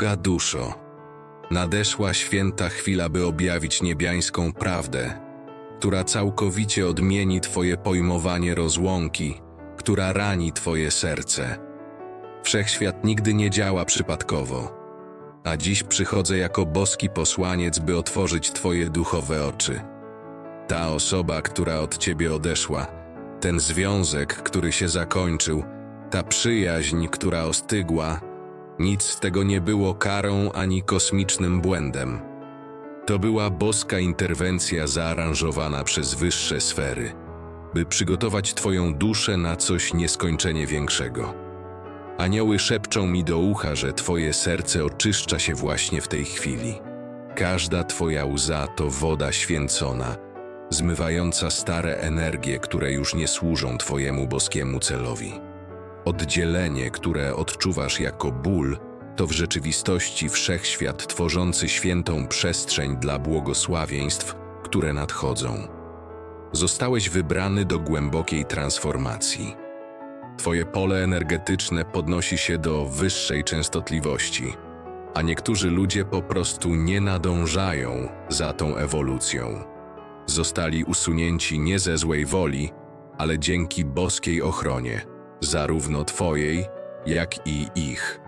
Droga duszo, nadeszła święta chwila, by objawić niebiańską prawdę, która całkowicie odmieni Twoje pojmowanie rozłąki, która rani Twoje serce. Wszechświat nigdy nie działa przypadkowo, a dziś przychodzę jako boski posłaniec, by otworzyć Twoje duchowe oczy. Ta osoba, która od Ciebie odeszła, ten związek, który się zakończył, ta przyjaźń, która ostygła, nic z tego nie było karą ani kosmicznym błędem. To była boska interwencja zaaranżowana przez wyższe sfery, by przygotować Twoją duszę na coś nieskończenie większego. Anioły szepczą mi do ucha, że Twoje serce oczyszcza się właśnie w tej chwili. Każda Twoja łza to woda święcona, zmywająca stare energie, które już nie służą Twojemu boskiemu celowi. Oddzielenie, które odczuwasz jako ból, to w rzeczywistości wszechświat tworzący świętą przestrzeń dla błogosławieństw, które nadchodzą. Zostałeś wybrany do głębokiej transformacji. Twoje pole energetyczne podnosi się do wyższej częstotliwości, a niektórzy ludzie po prostu nie nadążają za tą ewolucją. Zostali usunięci nie ze złej woli, ale dzięki boskiej ochronie, zarówno Twojej, jak i ich.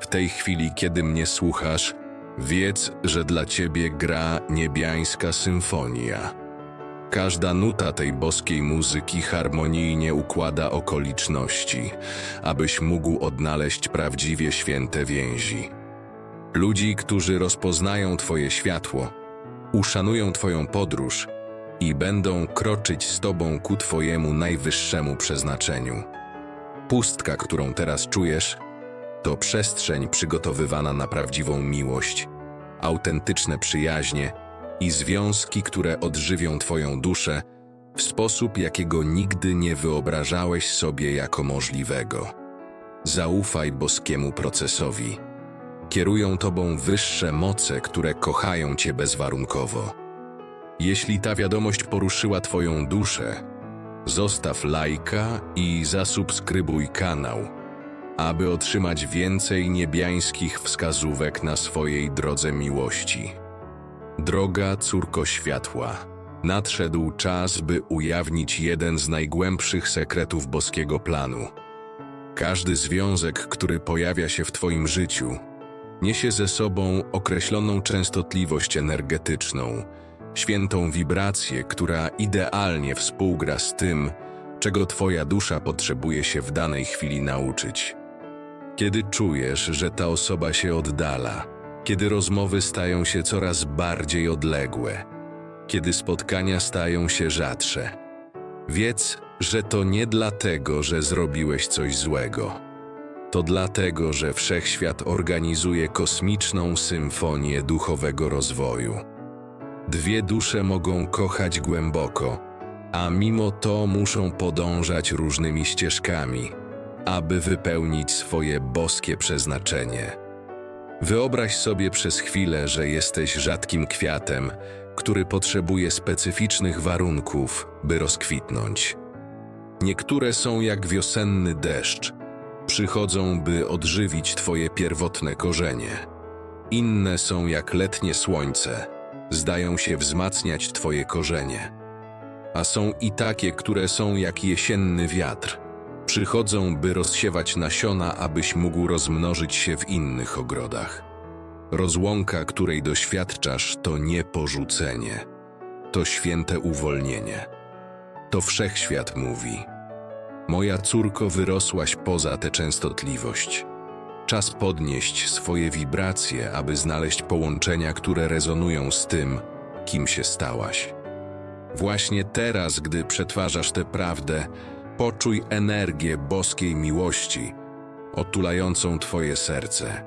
W tej chwili, kiedy mnie słuchasz, wiedz, że dla Ciebie gra niebiańska symfonia. Każda nuta tej boskiej muzyki harmonijnie układa okoliczności, abyś mógł odnaleźć prawdziwie święte więzi. Ludzi, którzy rozpoznają Twoje światło, uszanują Twoją podróż i będą kroczyć z Tobą ku Twojemu najwyższemu przeznaczeniu. Pustka, którą teraz czujesz, to przestrzeń przygotowywana na prawdziwą miłość, autentyczne przyjaźnie i związki, które odżywią Twoją duszę w sposób, jakiego nigdy nie wyobrażałeś sobie jako możliwego. Zaufaj boskiemu procesowi. Kierują Tobą wyższe moce, które kochają Cię bezwarunkowo. Jeśli ta wiadomość poruszyła Twoją duszę, zostaw lajka i zasubskrybuj kanał, aby otrzymać więcej niebiańskich wskazówek na swojej drodze miłości. Droga córko światła, nadszedł czas, by ujawnić jeden z najgłębszych sekretów boskiego planu. Każdy związek, który pojawia się w Twoim życiu, niesie ze sobą określoną częstotliwość energetyczną, świętą wibrację, która idealnie współgra z tym, czego Twoja dusza potrzebuje się w danej chwili nauczyć. Kiedy czujesz, że ta osoba się oddala, kiedy rozmowy stają się coraz bardziej odległe, kiedy spotkania stają się rzadsze, wiedz, że to nie dlatego, że zrobiłeś coś złego. To dlatego, że wszechświat organizuje kosmiczną symfonię duchowego rozwoju. Dwie dusze mogą kochać głęboko, a mimo to muszą podążać różnymi ścieżkami, aby wypełnić swoje boskie przeznaczenie. Wyobraź sobie przez chwilę, że jesteś rzadkim kwiatem, który potrzebuje specyficznych warunków, by rozkwitnąć. Niektóre są jak wiosenny deszcz, przychodzą, by odżywić Twoje pierwotne korzenie. Inne są jak letnie słońce, zdają się wzmacniać Twoje korzenie. A są i takie, które są jak jesienny wiatr, przychodzą, by rozsiewać nasiona, abyś mógł rozmnożyć się w innych ogrodach. Rozłąka, której doświadczasz, to nie porzucenie, to święte uwolnienie. To wszechświat mówi: Moja córko, wyrosłaś poza tę częstotliwość. Czas podnieść swoje wibracje, aby znaleźć połączenia, które rezonują z tym, kim się stałaś. Właśnie teraz, gdy przetwarzasz tę prawdę, poczuj energię boskiej miłości, otulającą Twoje serce.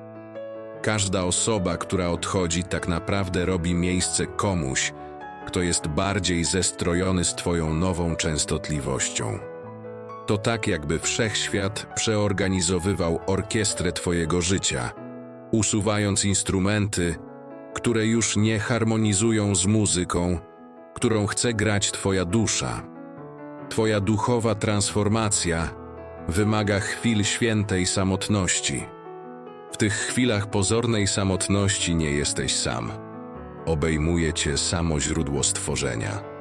Każda osoba, która odchodzi, tak naprawdę robi miejsce komuś, kto jest bardziej zestrojony z Twoją nową częstotliwością. To tak, jakby wszechświat przeorganizowywał orkiestrę Twojego życia, usuwając instrumenty, które już nie harmonizują z muzyką, którą chce grać Twoja dusza. Twoja duchowa transformacja wymaga chwil świętej samotności. W tych chwilach pozornej samotności nie jesteś sam. Obejmuje cię samo źródło stworzenia.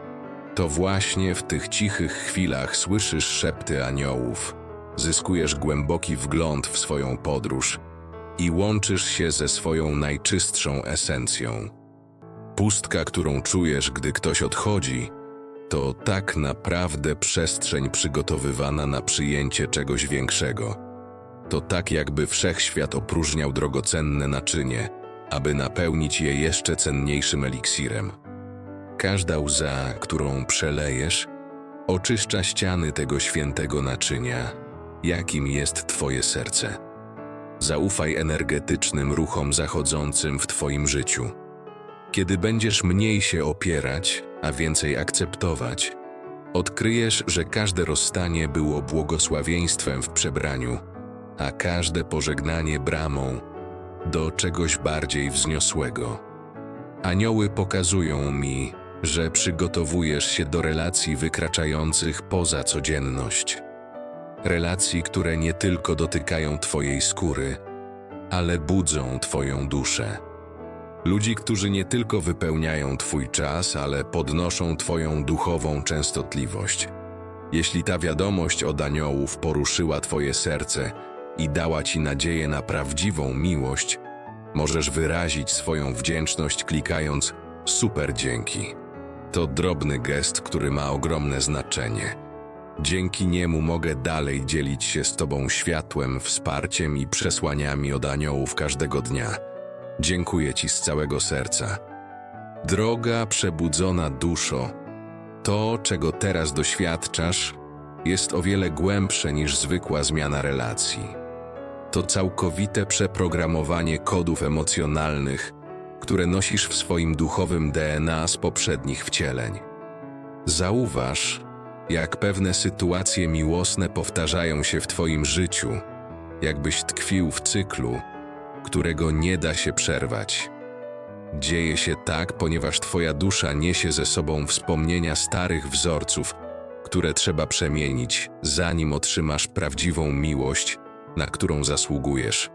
To właśnie w tych cichych chwilach słyszysz szepty aniołów, zyskujesz głęboki wgląd w swoją podróż i łączysz się ze swoją najczystszą esencją. Pustka, którą czujesz, gdy ktoś odchodzi, to tak naprawdę przestrzeń przygotowywana na przyjęcie czegoś większego. To tak, jakby wszechświat opróżniał drogocenne naczynie, aby napełnić je jeszcze cenniejszym eliksirem. Każda łza, którą przelejesz, oczyszcza ściany tego świętego naczynia, jakim jest Twoje serce. Zaufaj energetycznym ruchom zachodzącym w Twoim życiu. Kiedy będziesz mniej się opierać, a więcej akceptować, odkryjesz, że każde rozstanie było błogosławieństwem w przebraniu, a każde pożegnanie bramą do czegoś bardziej wzniosłego. Anioły pokazują mi, że przygotowujesz się do relacji wykraczających poza codzienność. Relacji, które nie tylko dotykają Twojej skóry, ale budzą Twoją duszę. Ludzi, którzy nie tylko wypełniają Twój czas, ale podnoszą Twoją duchową częstotliwość. Jeśli ta wiadomość od aniołów poruszyła Twoje serce i dała Ci nadzieję na prawdziwą miłość, możesz wyrazić swoją wdzięczność klikając super dzięki. To drobny gest, który ma ogromne znaczenie. Dzięki niemu mogę dalej dzielić się z Tobą światłem, wsparciem i przesłaniami od aniołów każdego dnia. Dziękuję Ci z całego serca. Droga przebudzona duszo, to, czego teraz doświadczasz, jest o wiele głębsze niż zwykła zmiana relacji. To całkowite przeprogramowanie kodów emocjonalnych, które nosisz w swoim duchowym DNA z poprzednich wcieleń. Zauważ, jak pewne sytuacje miłosne powtarzają się w Twoim życiu, jakbyś tkwił w cyklu, którego nie da się przerwać. Dzieje się tak, ponieważ Twoja dusza niesie ze sobą wspomnienia starych wzorców, które trzeba przemienić, zanim otrzymasz prawdziwą miłość, na którą zasługujesz.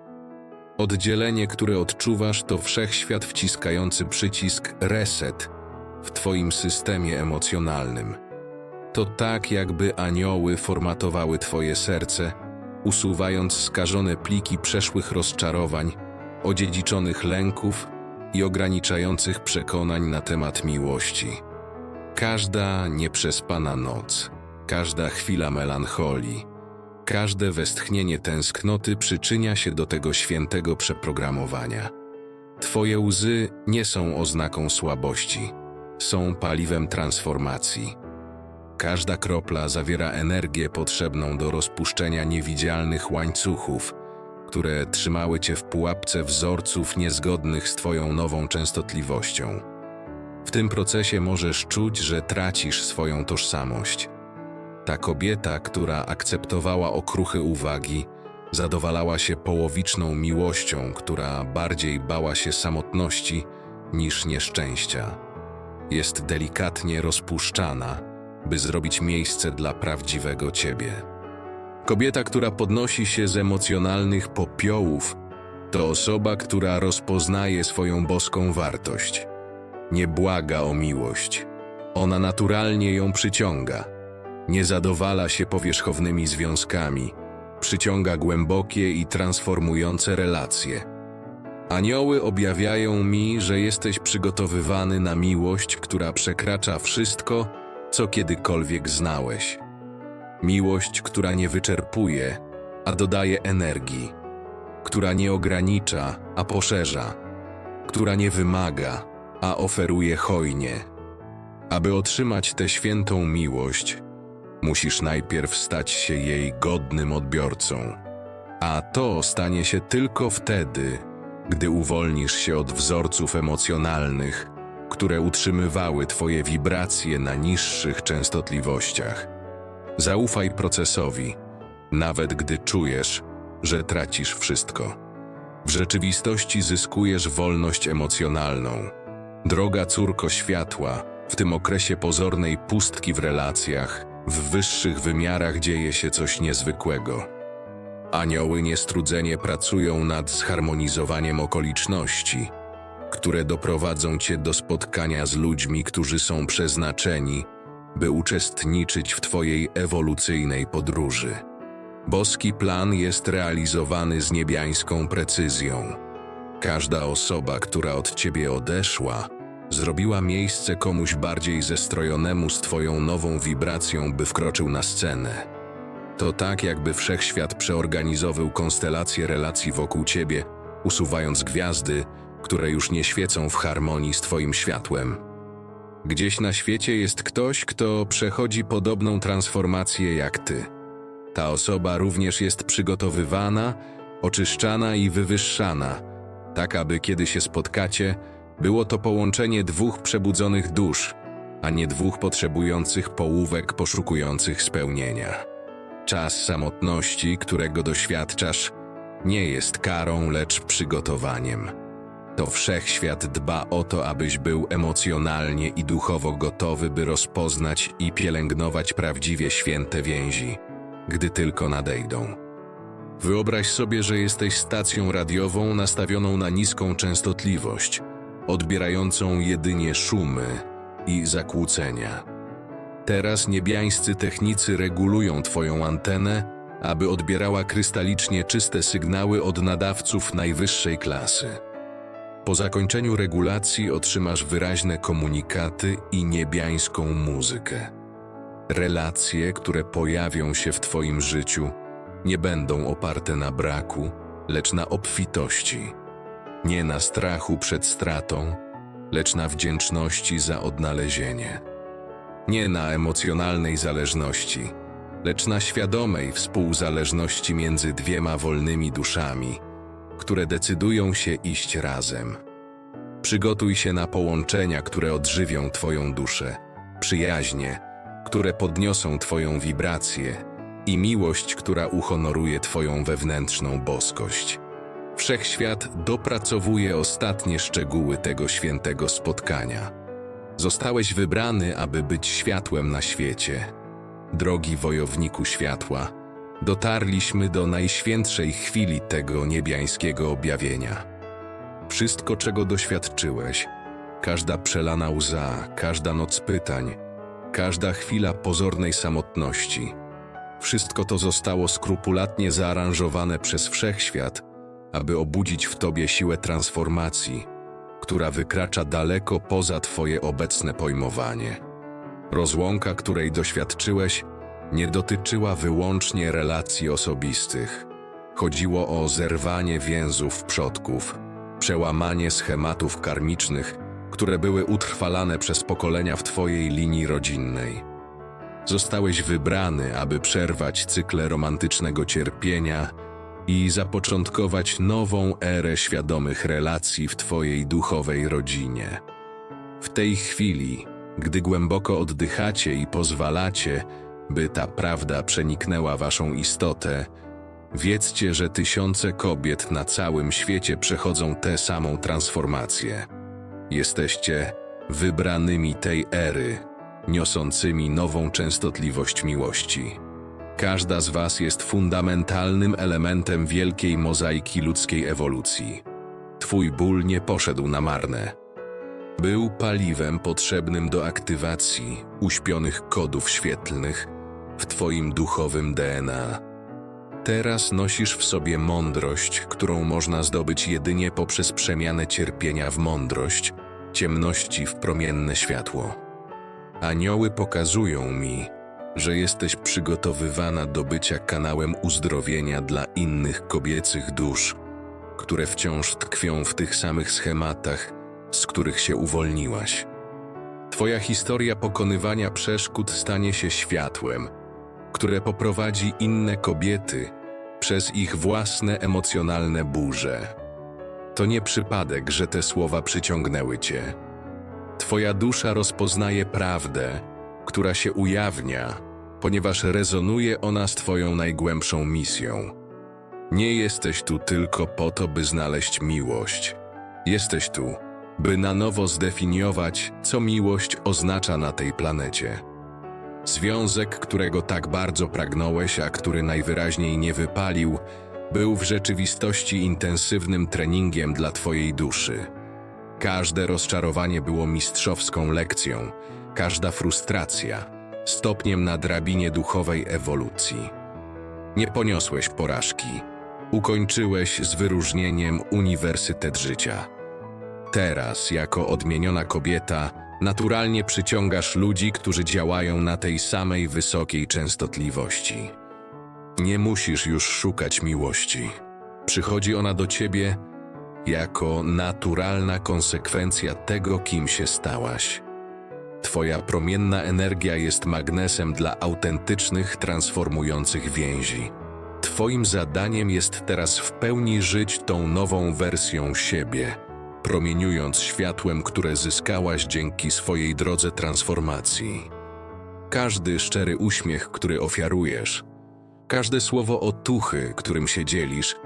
Oddzielenie, które odczuwasz, to wszechświat wciskający przycisk reset w Twoim systemie emocjonalnym. To tak, jakby anioły formatowały Twoje serce, usuwając skażone pliki przeszłych rozczarowań, odziedziczonych lęków i ograniczających przekonań na temat miłości. Każda nieprzespana noc, każda chwila melancholii, każde westchnienie tęsknoty przyczynia się do tego świętego przeprogramowania. Twoje łzy nie są oznaką słabości, są paliwem transformacji. Każda kropla zawiera energię potrzebną do rozpuszczenia niewidzialnych łańcuchów, które trzymały cię w pułapce wzorców niezgodnych z Twoją nową częstotliwością. W tym procesie możesz czuć, że tracisz swoją tożsamość. Ta kobieta, która akceptowała okruchy uwagi, zadowalała się połowiczną miłością, która bardziej bała się samotności niż nieszczęścia. Jest delikatnie rozpuszczana, by zrobić miejsce dla prawdziwego ciebie. Kobieta, która podnosi się z emocjonalnych popiołów, to osoba, która rozpoznaje swoją boską wartość. Nie błaga o miłość. Ona naturalnie ją przyciąga. Nie zadowala się powierzchownymi związkami. Przyciąga głębokie i transformujące relacje. Anioły objawiają mi, że jesteś przygotowywany na miłość, która przekracza wszystko, co kiedykolwiek znałeś. Miłość, która nie wyczerpuje, a dodaje energii, która nie ogranicza, a poszerza, która nie wymaga, a oferuje hojnie. Aby otrzymać tę świętą miłość, musisz najpierw stać się jej godnym odbiorcą. A to stanie się tylko wtedy, gdy uwolnisz się od wzorców emocjonalnych, które utrzymywały Twoje wibracje na niższych częstotliwościach. Zaufaj procesowi, nawet gdy czujesz, że tracisz wszystko. W rzeczywistości zyskujesz wolność emocjonalną. Droga córko światła, w tym okresie pozornej pustki w relacjach, w wyższych wymiarach dzieje się coś niezwykłego. Anioły niestrudzenie pracują nad zharmonizowaniem okoliczności, które doprowadzą cię do spotkania z ludźmi, którzy są przeznaczeni, by uczestniczyć w twojej ewolucyjnej podróży. Boski plan jest realizowany z niebiańską precyzją. Każda osoba, która od ciebie odeszła, zrobiła miejsce komuś bardziej zestrojonemu z twoją nową wibracją, by wkroczył na scenę. To tak, jakby wszechświat przeorganizował konstelację relacji wokół ciebie, usuwając gwiazdy, które już nie świecą w harmonii z twoim światłem. Gdzieś na świecie jest ktoś, kto przechodzi podobną transformację jak ty. Ta osoba również jest przygotowywana, oczyszczana i wywyższana, tak aby kiedy się spotkacie, było to połączenie dwóch przebudzonych dusz, a nie dwóch potrzebujących połówek poszukujących spełnienia. Czas samotności, którego doświadczasz, nie jest karą, lecz przygotowaniem. To wszechświat dba o to, abyś był emocjonalnie i duchowo gotowy, by rozpoznać i pielęgnować prawdziwie święte więzi, gdy tylko nadejdą. Wyobraź sobie, że jesteś stacją radiową nastawioną na niską częstotliwość, odbierającą jedynie szumy i zakłócenia. Teraz niebiańscy technicy regulują Twoją antenę, aby odbierała krystalicznie czyste sygnały od nadawców najwyższej klasy. Po zakończeniu regulacji otrzymasz wyraźne komunikaty i niebiańską muzykę. Relacje, które pojawią się w Twoim życiu, nie będą oparte na braku, lecz na obfitości. Nie na strachu przed stratą, lecz na wdzięczności za odnalezienie. Nie na emocjonalnej zależności, lecz na świadomej współzależności między dwiema wolnymi duszami, które decydują się iść razem. Przygotuj się na połączenia, które odżywią Twoją duszę, przyjaźnie, które podniosą Twoją wibrację i miłość, która uhonoruje Twoją wewnętrzną boskość. Wszechświat dopracowuje ostatnie szczegóły tego świętego spotkania. Zostałeś wybrany, aby być światłem na świecie. Drogi wojowniku światła, dotarliśmy do najświętszej chwili tego niebiańskiego objawienia. Wszystko, czego doświadczyłeś, każda przelana łza, każda noc pytań, każda chwila pozornej samotności, wszystko to zostało skrupulatnie zaaranżowane przez wszechświat, aby obudzić w tobie siłę transformacji, która wykracza daleko poza twoje obecne pojmowanie. Rozłąka, której doświadczyłeś, nie dotyczyła wyłącznie relacji osobistych. Chodziło o zerwanie więzów przodków, przełamanie schematów karmicznych, które były utrwalane przez pokolenia w twojej linii rodzinnej. Zostałeś wybrany, aby przerwać cykle romantycznego cierpienia i zapoczątkować nową erę świadomych relacji w Twojej duchowej rodzinie. W tej chwili, gdy głęboko oddychacie i pozwalacie, by ta prawda przeniknęła Waszą istotę, wiedzcie, że tysiące kobiet na całym świecie przechodzą tę samą transformację. Jesteście wybranymi tej ery, niosącymi nową częstotliwość miłości. Każda z Was jest fundamentalnym elementem wielkiej mozaiki ludzkiej ewolucji. Twój ból nie poszedł na marne. Był paliwem potrzebnym do aktywacji uśpionych kodów świetlnych w Twoim duchowym DNA. Teraz nosisz w sobie mądrość, którą można zdobyć jedynie poprzez przemianę cierpienia w mądrość, ciemności w promienne światło. Anioły pokazują mi, że jesteś przygotowywana do bycia kanałem uzdrowienia dla innych kobiecych dusz, które wciąż tkwią w tych samych schematach, z których się uwolniłaś. Twoja historia pokonywania przeszkód stanie się światłem, które poprowadzi inne kobiety przez ich własne emocjonalne burze. To nie przypadek, że te słowa przyciągnęły cię. Twoja dusza rozpoznaje prawdę, która się ujawnia, ponieważ rezonuje ona z Twoją najgłębszą misją. Nie jesteś tu tylko po to, by znaleźć miłość. Jesteś tu, by na nowo zdefiniować, co miłość oznacza na tej planecie. Związek, którego tak bardzo pragnąłeś, a który najwyraźniej nie wypalił, był w rzeczywistości intensywnym treningiem dla Twojej duszy. Każde rozczarowanie było mistrzowską lekcją, każda frustracja stopniem na drabinie duchowej ewolucji. Nie poniosłeś porażki, ukończyłeś z wyróżnieniem Uniwersytet Życia. Teraz, jako odmieniona kobieta, naturalnie przyciągasz ludzi, którzy działają na tej samej wysokiej częstotliwości. Nie musisz już szukać miłości. Przychodzi ona do ciebie jako naturalna konsekwencja tego, kim się stałaś. Twoja promienna energia jest magnesem dla autentycznych, transformujących więzi. Twoim zadaniem jest teraz w pełni żyć tą nową wersją siebie, promieniując światłem, które zyskałaś dzięki swojej drodze transformacji. Każdy szczery uśmiech, który ofiarujesz, każde słowo otuchy, którym się dzielisz,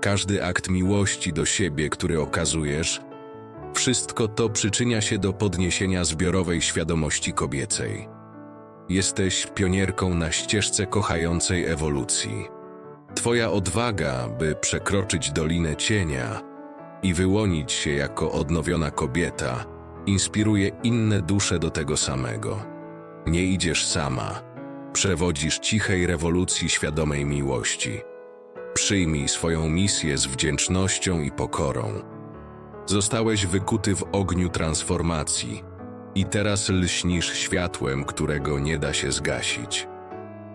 każdy akt miłości do siebie, który okazujesz, wszystko to przyczynia się do podniesienia zbiorowej świadomości kobiecej. Jesteś pionierką na ścieżce kochającej ewolucji. Twoja odwaga, by przekroczyć dolinę cienia i wyłonić się jako odnowiona kobieta, inspiruje inne dusze do tego samego. Nie idziesz sama, przewodzisz cichej rewolucji świadomej miłości. Przyjmij swoją misję z wdzięcznością i pokorą. Zostałeś wykuty w ogniu transformacji i teraz lśnisz światłem, którego nie da się zgasić.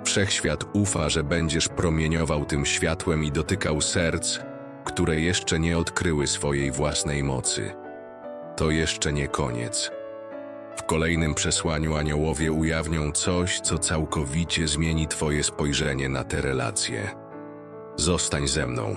Wszechświat ufa, że będziesz promieniował tym światłem i dotykał serc, które jeszcze nie odkryły swojej własnej mocy. To jeszcze nie koniec. W kolejnym przesłaniu aniołowie ujawnią coś, co całkowicie zmieni Twoje spojrzenie na te relacje. Zostań ze mną.